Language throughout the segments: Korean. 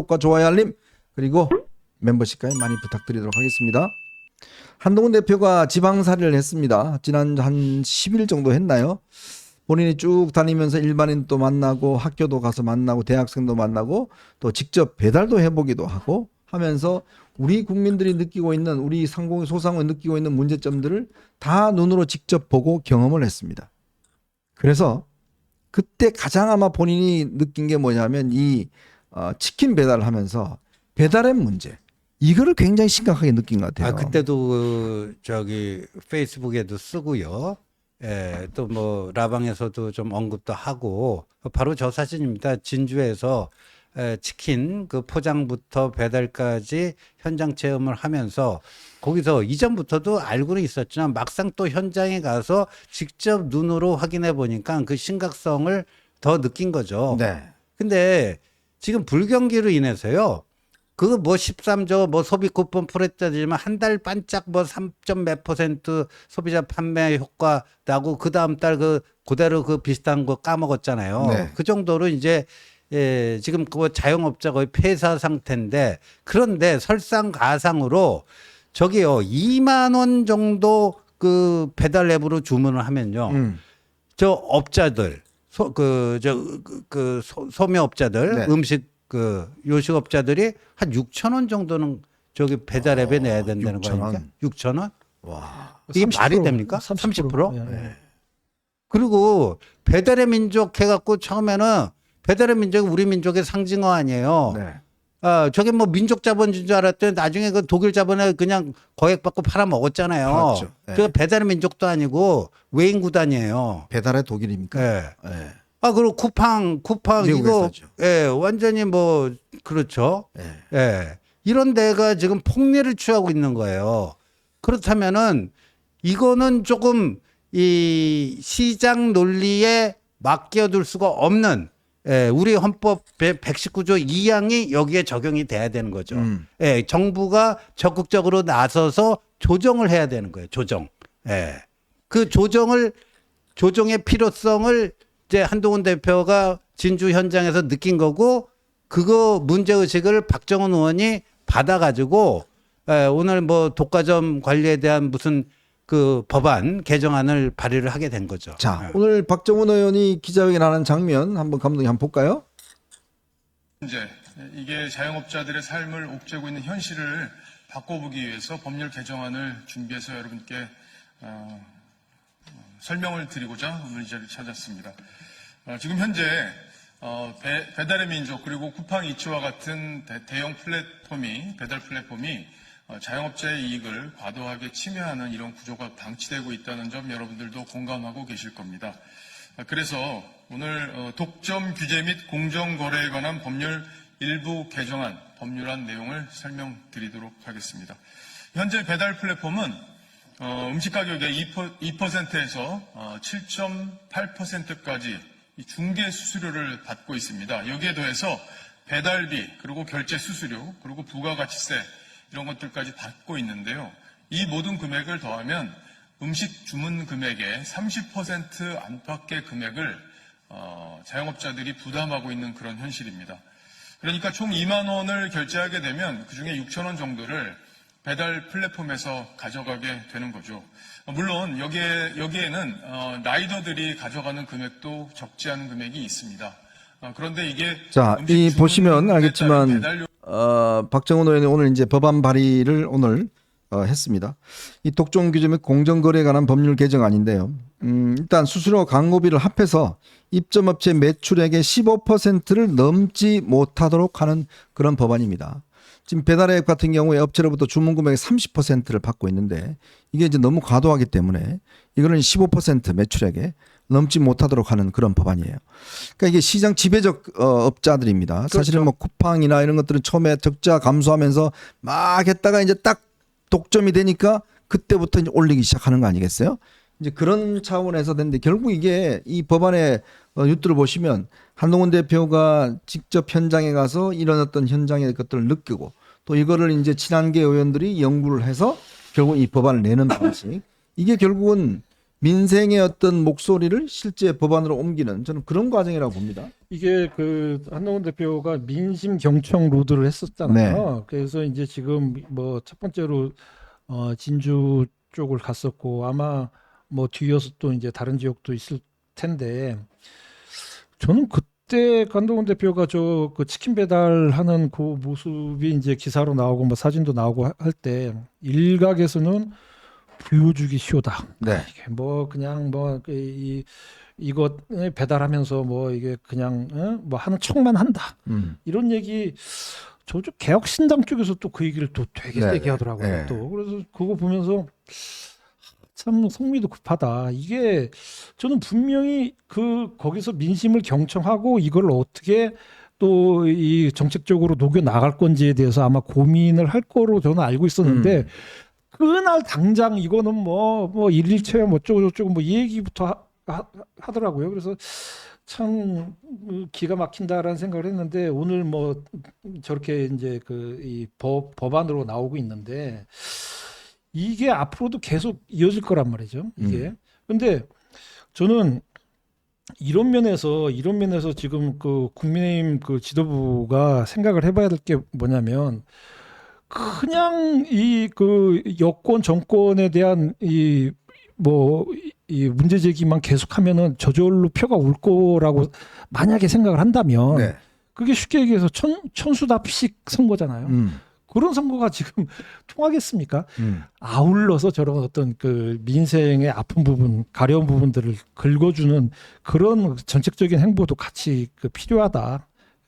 구독과 좋아요 알림 그리고 멤버십까지 많이 부탁드리도록 하겠습니다. 한동훈 대표가 지방살이를 했습니다. 지난 한 10일 정도 했나요? 본인이 쭉 다니면서 일반인도 만나고 학교도 가서 만나고 대학생도 만나고 또 직접 배달도 해보기도 하고 하면서 우리 국민들이 느끼고 있는 우리 상공의 소상공인 느끼고 있는 문제점들을 다 눈으로 직접 보고 경험을 했습니다. 그래서 그때 가장 아마 본인이 느낀 게 뭐냐면 이 어, 치킨 배달을 하면서 배달의 문제 이거를 굉장히 심각하게 느낀 것 같아요. 아 그때도 그 저기 페이스북에도 쓰고요. 예, 또 뭐 라방에서도 좀 언급도 하고 바로 저 사진입니다. 진주에서 에, 치킨 그 포장부터 배달까지 현장 체험을 하면서 거기서 이전부터도 알고는 있었지만 막상 또 현장에 가서 직접 눈으로 확인해 보니까 그 심각성을 더 느낀 거죠. 네. 근데 지금 불경기로 인해서요. 그 뭐 13조 뭐 소비 쿠폰 프로젝트지만 한 달 반짝 뭐 3점 몇 퍼센트 소비자 판매 효과 나고 그 다음 달 그 그대로 그 비슷한 거 까먹었잖아요. 네. 그 정도로 이제 예, 지금 그 자영업자 거의 폐사 상태인데 그런데 설상가상으로 저기요 2만 원 정도 그 배달 앱으로 주문을 하면요. 음. 저 업자들 소 그 저그 소매업자들 네. 음식 그 요식업자들이 한 6천 원 정도는 저기 배달 앱에 내야 된다는 거6,000 아닙니까? 6천 원? 와. 이게 30%, 말이 됩니까? 30%? 30%? 예, 예. 그리고 배달의 민족 해갖고 처음에는 배달의 민족이 우리 민족의 상징어 아니에요. 네. 아, 저게 뭐 민족 자본주의인 줄 알았더니 나중에 그 독일 자본에 그냥 거액 받고 팔아 먹었잖아요. 팔았죠. 네. 그 배달의 민족도 아니고 외인 구단이에요. 배달의 독일입니까? 예. 예. 아, 그리고 쿠팡, 쿠팡 이거. 예, 완전히 뭐 그렇죠. 예. 예. 이런 데가 지금 폭리를 취하고 있는 거예요. 그렇다면은 이거는 조금 이 시장 논리에 맡겨둘 수가 없는 예, 우리 헌법 119조 2항이 여기에 적용이 돼야 되는 거죠. 음. 예, 정부가 적극적으로 나서서 조정을 해야 되는 거예요. 조정. 예. 그 조정을 조정의 필요성을 이제 한동훈 대표가 진주 현장에서 느낀 거고 그거 문제 의식을 박정훈 의원이 받아가지고 에, 오늘 뭐 독과점 관리에 대한 무슨 그 법안 개정안을 발의를 하게 된 거죠. 자, 예. 오늘 박정훈 의원이 기자회견하는 장면 한번 감독님 한번 볼까요? 이제 이게 자영업자들의 삶을 옥죄고 있는 현실을 바꿔보기 위해서 법률 개정안을 준비해서 여러분께 어, 어, 설명을 드리고자 오늘 이 자리를 찾았습니다. 어, 지금 현재 어, 배, 배달의 민족 그리고 쿠팡 이츠와 같은 대, 형 플랫폼이 배달 플랫폼이 어, 자영업자의 이익을 과도하게 침해하는 이런 구조가 방치되고 있다는 점 여러분들도 공감하고 계실 겁니다. 아, 그래서 오늘 어, 독점 규제 및 공정거래에 관한 법률 일부 개정안 법률안 내용을 설명드리도록 하겠습니다. 현재 배달 플랫폼은 어, 음식 가격의 2%에서 어, 7.8%까지 중개 수수료를 받고 있습니다. 여기에 더해서 배달비 그리고 결제 수수료 그리고 부가가치세 이런 것들까지 받고 있는데요. 이 모든 금액을 더하면 음식 주문 금액의 30% 안팎의 금액을 어, 자영업자들이 부담하고 있는 그런 현실입니다. 그러니까 총 2만 원을 결제하게 되면 그중에 6천 원 정도를 배달 플랫폼에서 가져가게 되는 거죠. 어, 물론 여기에 여기에는 어, 라이더들이 가져가는 금액도 적지 않은 금액이 있습니다. 어, 그런데 이게 자, 이 보시면 알겠지만 어, 박정훈 의원이 오늘 이제 법안 발의를 오늘 어, 했습니다. 이 독점 규제 및 공정거래에 관한 법률 개정안인데요. 음, 일단 수수료 광고비를 합해서 입점업체 매출액의 15%를 넘지 못하도록 하는 그런 법안입니다. 지금 배달 앱 같은 경우에 업체로부터 주문 금액의 30%를 받고 있는데 이게 이제 너무 과도하기 때문에 이거는 15% 매출액에 넘지 못하도록 하는 그런 법안이에요. 그러니까 이게 시장 지배적 어, 업자들입니다. 사실은 뭐 쿠팡이나 이런 것들은 처음에 적자 감소하면서 막 했다가 이제 딱 독점이 되니까 그때부터 이제 올리기 시작하는 거 아니겠어요? 이제 그런 차원에서 됐는데 결국 이게 이 법안의 어, 뉴트를 보시면 한동훈 대표가 직접 현장에 가서 이런 어떤 현장의 것들을 느끼고 또 이거를 이제 친한계 의원들이 연구를 해서 결국 이 법안을 내는 방식 이게 결국은 민생의 어떤 목소리를 실제 법안으로 옮기는 저는 그런 과정이라고 봅니다. 이게 그 한동훈 대표가 민심 경청 로드를 했었잖아요. 그래서 이제 지금 뭐 첫 번째로 어 진주 쪽을 갔었고 아마 뭐 뒤이어서 또 이제 다른 지역도 있을 텐데 저는 그 때 한동훈 대표가 저 그 치킨 배달하는 그 모습이 이제 기사로 나오고 뭐 사진도 나오고 할 때 일각에서는 보여주기 쉬우다. 네. 이게 뭐 그냥 뭐 이 이거 배달하면서 뭐 이게 그냥 어? 뭐 하는 척만 한다 음. 이런 얘기 저쪽 개혁 신당 쪽에서 또 그 얘기를 또 되게 네, 세게 하더라고요 네. 또 그래서 그거 보면서 참 성미도 급하다 이게 저는 분명히 그 거기서 민심을 경청하고 이걸 어떻게 또 이 정책적으로 녹여 나갈 건지에 대해서 아마 고민을 할 거로 저는 알고 있었는데 음. 그날 당장 이거는 뭐 뭐 일일체야 뭐 어쩌고 저쩌고 뭐 이 얘기부터 하, 하, 하더라고요. 그래서 참 음, 기가 막힌다라는 생각을 했는데 오늘 뭐 저렇게 이제 그 이법 법안으로 나오고 있는데 이게 앞으로도 계속 이어질 거란 말이죠. 이게. 근데 저는 이런 면에서 이런 면에서 지금 그 국민의힘 그 지도부가 생각을 해봐야 될 게 뭐냐면 그냥 이 그 여권 정권에 대한 이 뭐 이 문제 제기만 계속하면은 저절로 표가 올 거라고 만약에 생각을 한다면 네. 그게 쉽게 얘기해서 천 천수답식 선거잖아요. 음. 그런 선거가 지금 통하겠습니까? 음. 아울러서 저런 어떤 그 민생의 아픈 부분, 가려운 부분들을 긁어주는 그런 정책적인 행보도 같이 그 필요하다.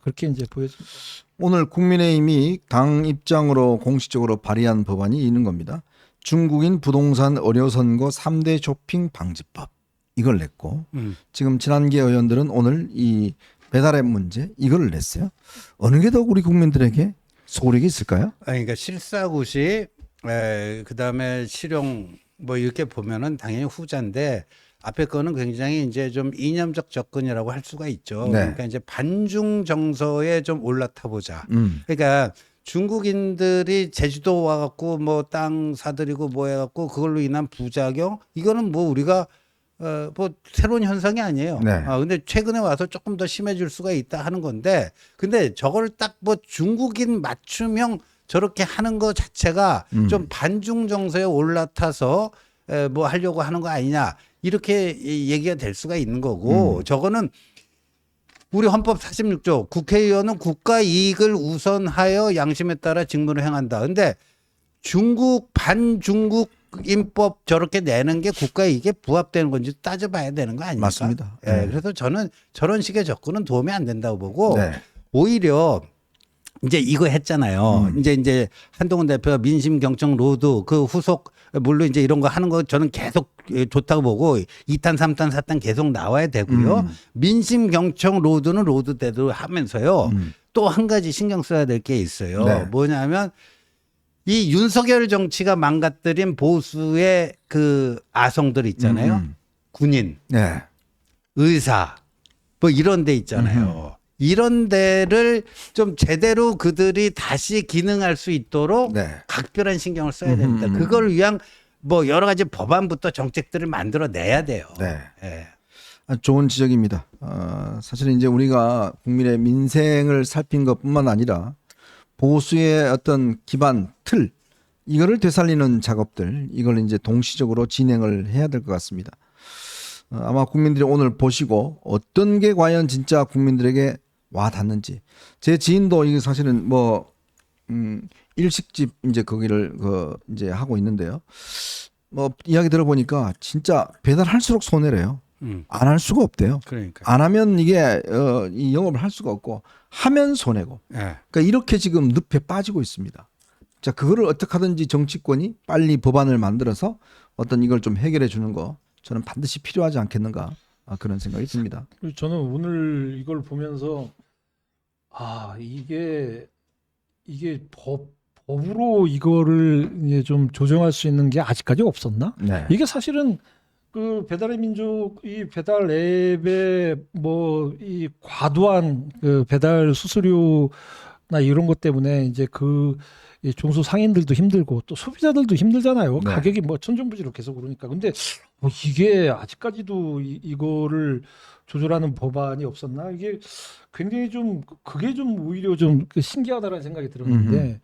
그렇게 이제 보여집니다. 오늘 국민의힘이 당 입장으로 공식적으로 발의한 법안이 있는 겁니다. 중국인 부동산 의료 선거 3대 쇼핑 방지법 이걸 냈고 음. 지금 친한계 의원들은 오늘 이 배달앱 문제 이걸 냈어요. 어느 게 더 우리 국민들에게 소득이 있을까요? 아니, 그러니까 실사구시, 에, 그다음에 실용 뭐 이렇게 보면은 당연히 후자인데 앞에 거는 굉장히 이제 좀 이념적 접근이라고 할 수가 있죠. 네. 그러니까 이제 반중 정서에 좀 올라타 보자. 음. 그러니까 중국인들이 제주도 와갖고 뭐 땅 사들이고 뭐 해갖고 그걸로 인한 부작용 이거는 뭐 우리가 어 뭐 새로운 현상이 아니에요. 네. 아 근데 최근에 와서 조금 더 심해질 수가 있다 하는 건데 근데 저걸 딱뭐 중국인 맞춤형 저렇게 하는 거 자체가 음. 좀 반중 정서에 올라타서 에, 뭐 하려고 하는 거 아니냐 이렇게 이 얘기가 될 수가 있는 거고 음. 저거는 우리 헌법 46조 국회의원은 국가 이익을 우선하여 양심에 따라 직무를 행한다. 근데 중국 반중국 인법 저렇게 내는 게 국가 이익에 부합되는 건지 따져봐야 되는 거 아닙니까? 맞습니다. 예, 네. 그래서 저는 저런 식의 접근은 도움이 안 된다고 보고 네. 오히려 이제 이거 했잖아요. 음. 이제 이제 한동훈 대표가 민심 경청 로드 그 후속 물론 이제 이런 거 하는 거 저는 계속 예, 좋다고 보고 2탄, 3탄, 4탄 계속 나와야 되고요. 음. 민심 경청 로드는 로드 대로 하면서요. 음. 또한 가지 신경 써야 될 게 있어요. 네. 뭐냐면 이 윤석열 정치가 망가뜨린 보수의 그 아성들 있잖아요. 음. 군인, 네. 의사 뭐 이런 데 있잖아요. 이런 데를 좀 제대로 그들이 다시 기능할 수 있도록 네. 각별한 신경을 써야 됩니다. 음흠. 그걸 위한 뭐 여러 가지 법안부터 정책들을 만들어 내야 돼요. 네. 예. 아, 좋은 지적입니다. 어, 사실은 이제 우리가 국민의 민생을 살핀 것뿐만 아니라 보수의 어떤 기반 틀 이거를 되살리는 작업들 이걸 이제 동시적으로 진행을 해야 될 것 같습니다. 어, 아마 국민들이 오늘 보시고 어떤 게 과연 진짜 국민들에게 와 닿는지 제 지인도 이게 사실은 뭐 음, 일식집 이제 거기를 그 이제 하고 있는데요. 뭐 이야기 들어보니까 진짜 배달할수록 손해래요. 음. 안할 수가 없대요. 그러니까. 안 하면 이게 어, 이 영업을 할 수가 없고 하면 손해고. 예. 그러니까 이렇게 지금 늪에 빠지고 있습니다. 자, 그거를 어떻게 하든지 정치권이 빨리 법안을 만들어서 어떤 이걸 좀 해결해 주는 거 저는 반드시 필요하지 않겠는가 아, 그런 생각이 듭니다. 그리고 저는 오늘 이걸 보면서 아 이게 이게 법 법으로 이거를 이제 좀 조정할 수 있는 게 아직까지 없었나? 네. 이게 사실은 그 배달의 민족 이 배달 앱에 뭐이 과도한 그 배달 수수료 이런 것 때문에 이제 그이 중소 상인들도 힘들고 또 소비자들도 힘들잖아요. 네. 가격이 뭐 천정부지로 계속 오르니까. 근데 뭐 이게 아직까지도 이, 이거를 조절하는 법안이 없었나? 이게 굉장히 좀 그게 좀 오히려 좀그 신기하다라는 생각이 들었는데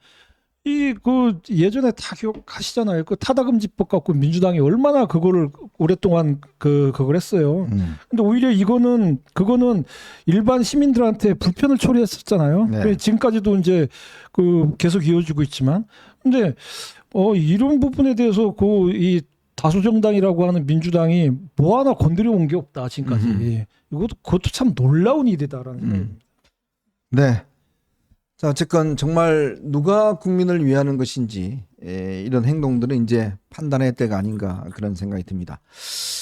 이 그 예전에 다 기억하시잖아요. 그 타다금지법 갖고 민주당이 얼마나 그거를 오랫동안 그 그걸 했어요. 음. 근데 오히려 이거는 그거는 일반 시민들한테 불편을 초래했었잖아요. 네. 그래서 지금까지도 이제 그 계속 이어지고 있지만, 근데 어 이런 부분에 대해서 그이 다수 정당이라고 하는 민주당이 뭐 하나 건드려 온 게 없다 지금까지. 음흠. 이것도 그것도 참 놀라운 일이다라는 음. 네. 자, 어쨌건 정말 누가 국민을 위하는 것인지 에, 이런 행동들은 이제 판단의 때가 아닌가 그런 생각이 듭니다.